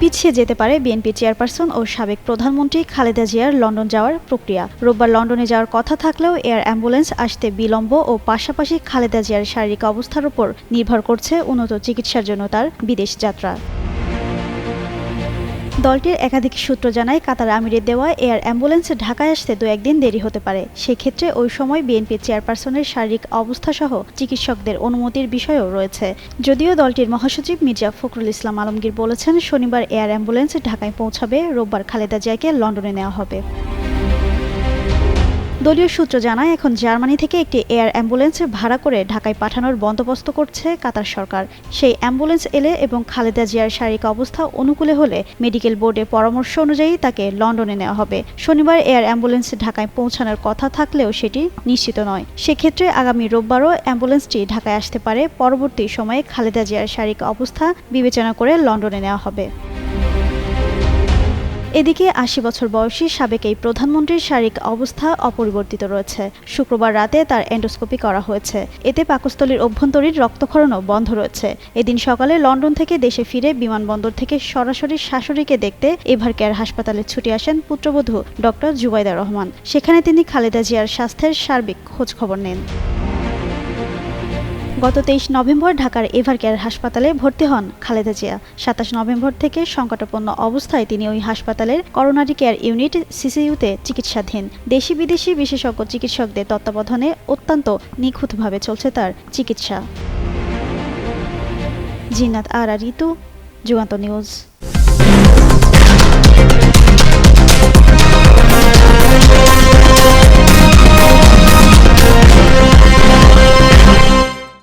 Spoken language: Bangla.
পিছিয়ে যেতে পারে বিএনপি চেয়ারপারসন ও সাবেক প্রধানমন্ত্রী খালেদা জিয়ার লন্ডন যাওয়ার প্রক্রিয়া। রোববার লন্ডনে যাওয়ার কথা থাকলেও এয়ার অ্যাম্বুলেন্স আসতে বিলম্ব ও পাশাপাশি খালেদা জিয়ার শারীরিক অবস্থার উপর নির্ভর করছে উন্নত চিকিৎসার জন্য তার বিদেশ যাত্রা। দলটির একাধিক সূত্র জানায়, কাতার আমিরের দেওয়া এয়ার অ্যাম্বুলেন্সে ঢাকায় আসতে দু, একদিন দেরি হতে পারে। সেক্ষেত্রে ওই সময় বিএনপি চেয়ারপারসনের শারীরিক অবস্থা সহ চিকিৎসকদের অনুমতির বিষয়ও রয়েছে। যদিও দলটির মহাসচিব মির্জা ফখরুল ইসলাম আলমগীর বলেছেন, শনিবার এয়ার অ্যাম্বুলেন্স ঢাকায় পৌঁছাবে, রোববার খালেদা জিয়াকে লন্ডনে নেওয়া হবে। দলীয় সূত্র জানায়, এখন জার্মানি থেকে একটি এয়ার অ্যাম্বুলেন্স ভাড়া করে ঢাকায় পাঠানোর বন্দোবস্ত করছে কাতার সরকার। সেই অ্যাম্বুলেন্স এলে এবং খালেদা জিয়ার শারীরিক অবস্থা অনুকূলে হলে মেডিকেল বোর্ডের পরামর্শ অনুযায়ী তাকে লন্ডনে নেওয়া হবে। শনিবার এয়ার অ্যাম্বুলেন্স ঢাকায় পৌঁছানোর কথা থাকলেও সেটি নিশ্চিত নয়। সেক্ষেত্রে আগামী রোববারও অ্যাম্বুলেন্সটি ঢাকায় আসতে পারে। পরবর্তী সময়ে খালেদা জিয়ার শারীরিক অবস্থা বিবেচনা করে লন্ডনে নেওয়া হবে। এদিকে আশি বছর বয়সী সাবেক এই প্রধানমন্ত্রীর শারীরিক অবস্থা অপরিবর্তিত রয়েছে। শুক্রবার রাতে তার এন্ডোস্কোপি করা হয়েছে। এতে পাকস্থলীর অভ্যন্তরীণ রক্তক্ষরণও বন্ধ রয়েছে। এদিন সকালে লন্ডন থেকে দেশে ফিরে বিমানবন্দর থেকে সরাসরি শাশুড়িকে দেখতে এভার কেয়ার হাসপাতালে ছুটে আসেন পুত্রবধূ ডক্টর জুবাইদা রহমান। সেখানে তিনি খালেদা জিয়ার স্বাস্থ্যের সার্বিক খোঁজ খবর নেন। গত তেইশ নভেম্বর ঢাকার এভার কেয়ার হাসপাতালে ভর্তি হন খালেদা জিয়া। সাতাশ নভেম্বর থেকে সংকটাপন্ন অবস্থায় তিনি ওই হাসপাতালের করোনারি কেয়ার ইউনিট সিসিইউতে চিকিৎসাধীন। দেশি বিদেশি বিশেষজ্ঞ চিকিৎসকদের তত্ত্বাবধানে অত্যন্ত নিখুঁতভাবে চলছে তার চিকিৎসা। জিন্নাত আরা, ঋতু, যুগান্ত নিউজ।